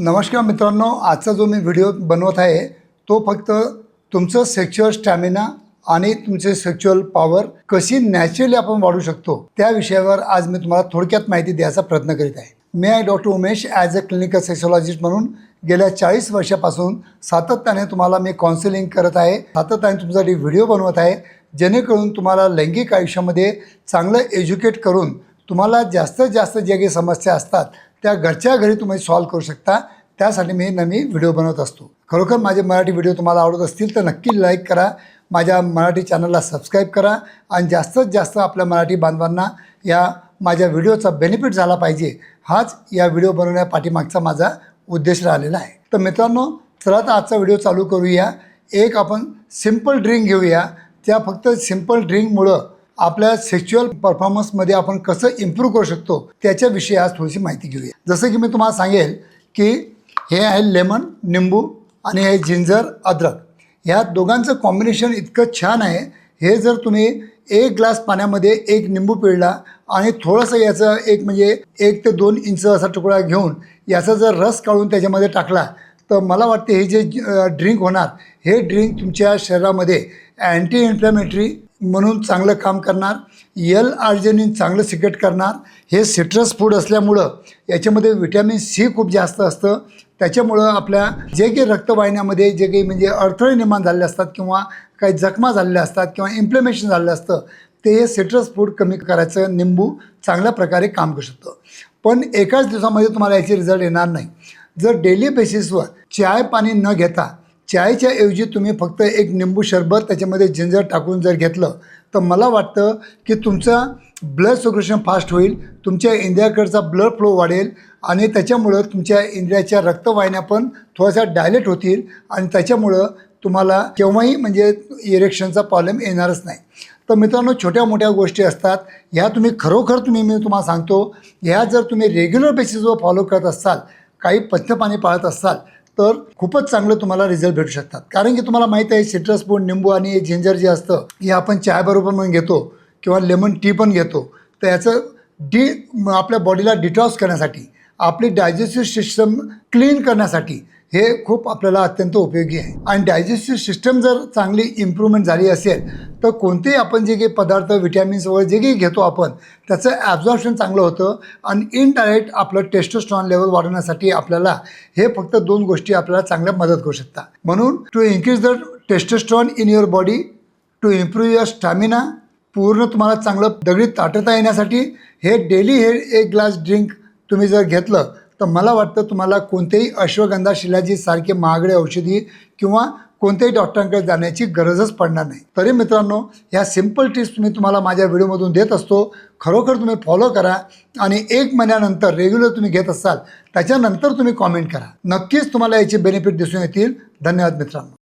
नमस्कार मित्रांनो आजचा जो मी व्हिडिओ बनवत आहे तो फक्त तुमचं सेक्च्युअल स्टॅमिना आणि तुमचे सेक्च्युअल पॉवर कशी नॅचरली आपण वाढू शकतो त्या विषयावर आज मी तुम्हाला थोडक्यात माहिती द्यायचा प्रयत्न करीत आहे. मी आहे doctor Umesh as a clinical sexologist म्हणून गेल्या चाळीस वर्षापासून सातत्याने तुम्हाला मी काउन्सिलिंग करत आहे. सातत्याने तुमच्यासाठी व्हिडिओ बनवत आहे जेणेकरून तुम्हाला लैंगिक आयुष्यामध्ये चांगलं एज्युकेट करून तुम्हाला जास्तीत जास्त ज्या काही समस्या असतात त्या घरच्या घरी तुम्ही सॉल्व्ह करू शकता. त्यासाठी मी नवीन व्हिडिओ बनवत असतो. खरोखर माझे मराठी व्हिडिओ तुम्हाला आवडत असतील तर नक्की लाईक करा. माझ्या मराठी चॅनलला सबस्क्राईब करा आणि जास्तीत जास्त आपल्या मराठी बांधवांना या माझ्या व्हिडिओचा बेनिफिट झाला पाहिजे. हाच या व्हिडिओ बनवण्या पाठीमागचा माझा उद्देश राहिलेला आहे. तर मित्रांनो चला तर आजचा व्हिडिओ चालू करूया. एक आपण सिंपल ड्रिंक घेऊया. त्या फक्त सिंपल ड्रिंकमुळं आपल्या सेक्च्युअल परफॉर्मन्समध्ये आपण कसं इम्प्रूव्ह करू शकतो त्याच्याविषयी आज थोडीशी माहिती घेऊया. जसं की मी तुम्हाला सांगेल की हे आहे लेमन निंबू आणि हे जिंजर अद्रक. ह्या दोघांचं कॉम्बिनेशन इतकं छान आहे. हे जर तुम्ही एक ग्लास पाण्यामध्ये एक निंबू पिळला आणि थोडंसं याचं एक म्हणजे एक ते दोन इंच असा तुकडा घेऊन याचा जर रस काढून त्याच्यामध्ये टाकला तर मला वाटते हे जे ड्रिंक होणार हे ड्रिंक तुमच्या शरीरामध्ये अँटी इन्फ्लॅमेटरी म्हणून चांगलं काम करणार. यल आर्जेनिन चांगलं सिक्रेट करणार. हे सिट्रस फूड असल्यामुळं याच्यामध्ये व्हिटॅमिन सी खूप जास्त असतं. त्याच्यामुळं आपल्या जे काही रक्तवाहिन्यामध्ये जे काही म्हणजे अडथळे निर्माण झालेले असतात किंवा काही जखमा झालेल्या असतात किंवा इन्फ्लेमेशन झालेलं असतं ते हे सिट्रस फूड कमी करायचं निंबू चांगल्या प्रकारे काम करू शकतं. पण एकाच दिवसामध्ये तुम्हाला याचे रिझल्ट येणार नाही. जर डेली बेसिसवर चाय पाणी न घेता चायच्या ऐवजी तुम्ही फक्त एक निंबू सरबत त्याच्यामध्ये जिंजर टाकून जर घेतलं तर मला वाटतं की तुमचा ब्लड सर्क्युलेशन फास्ट होईल तुमच्या इंद्रियाकडचा ब्लड फ्लो वाढेल आणि त्याच्यामुळं तुमच्या इंद्रियाच्या रक्तवाहिन्या पण थोड्याशा डायलेट होतील आणि त्याच्यामुळं तुम्हाला केव्हाही म्हणजे इरेक्शनचा प्रॉब्लेम येणारच नाही. तर मित्रांनो छोट्या मोठ्या गोष्टी असतात. ह्या तुम्ही खरोखर तुम्ही मी तुम्हाला सांगतो ह्या जर तुम्ही रेग्युलर बेसिसवर फॉलो करत असाल काही पथ्यपाणी पाळत असाल तर खूपच चांगलं तुम्हाला रिझल्ट भेटू शकतात. कारण की तुम्हाला माहीत आहे सिट्रस फूड निंबू आणि हे जिंजर जे असतं हे आपण चायबरोबर पण घेतो किंवा लेमन टी पण घेतो. तर याचं डी आपल्या बॉडीला डिटॉक्स करण्यासाठी आपली डायजेस्टिव्ह सिस्टम क्लीन करण्यासाठी हे खूप आपल्याला अत्यंत उपयोगी आहे. आणि डायजेस्टिव्ह सिस्टम जर चांगली इम्प्रूव्हमेंट झाली असेल तर कोणतेही आपण जे काही पदार्थ विटॅमिन्स वगैरे जे काही घेतो आपण त्याचं ॲब्झॉर्प्शन चांगलं होतं आणि इनडायरेक्ट आपलं टेस्टोस्ट्रॉन लेवल वाढवण्यासाठी आपल्याला हे फक्त दोन गोष्टी आपल्याला चांगल्या मदत करू शकतात. म्हणून to increase the testosterone in your body to improve your stamina पूर्ण तुम्हाला चांगलं दगडीत ताटता येण्यासाठी हे डेली हे एक ग्लास ड्रिंक तुम्ही जर घेतलं तर मला वाटतं तुम्हाला कोणतेही अश्वगंधा शिलाजी सारखे महागडे औषधी किंवा कोणत्याही डॉक्टरांकडे जाण्याची गरजच पडणार नाही. तरी मित्रांनो ह्या सिंपल टिप्स मी तुम्हाला माझ्या व्हिडिओमधून देत असतो. खरोखर तुम्ही फॉलो करा आणि एक महिन्यानंतर रेग्युलर तुम्ही घेत असाल त्याच्यानंतर तुम्ही कॉमेंट करा. नक्कीच तुम्हाला याचे बेनिफिट दिसून येतील. धन्यवाद मित्रांनो.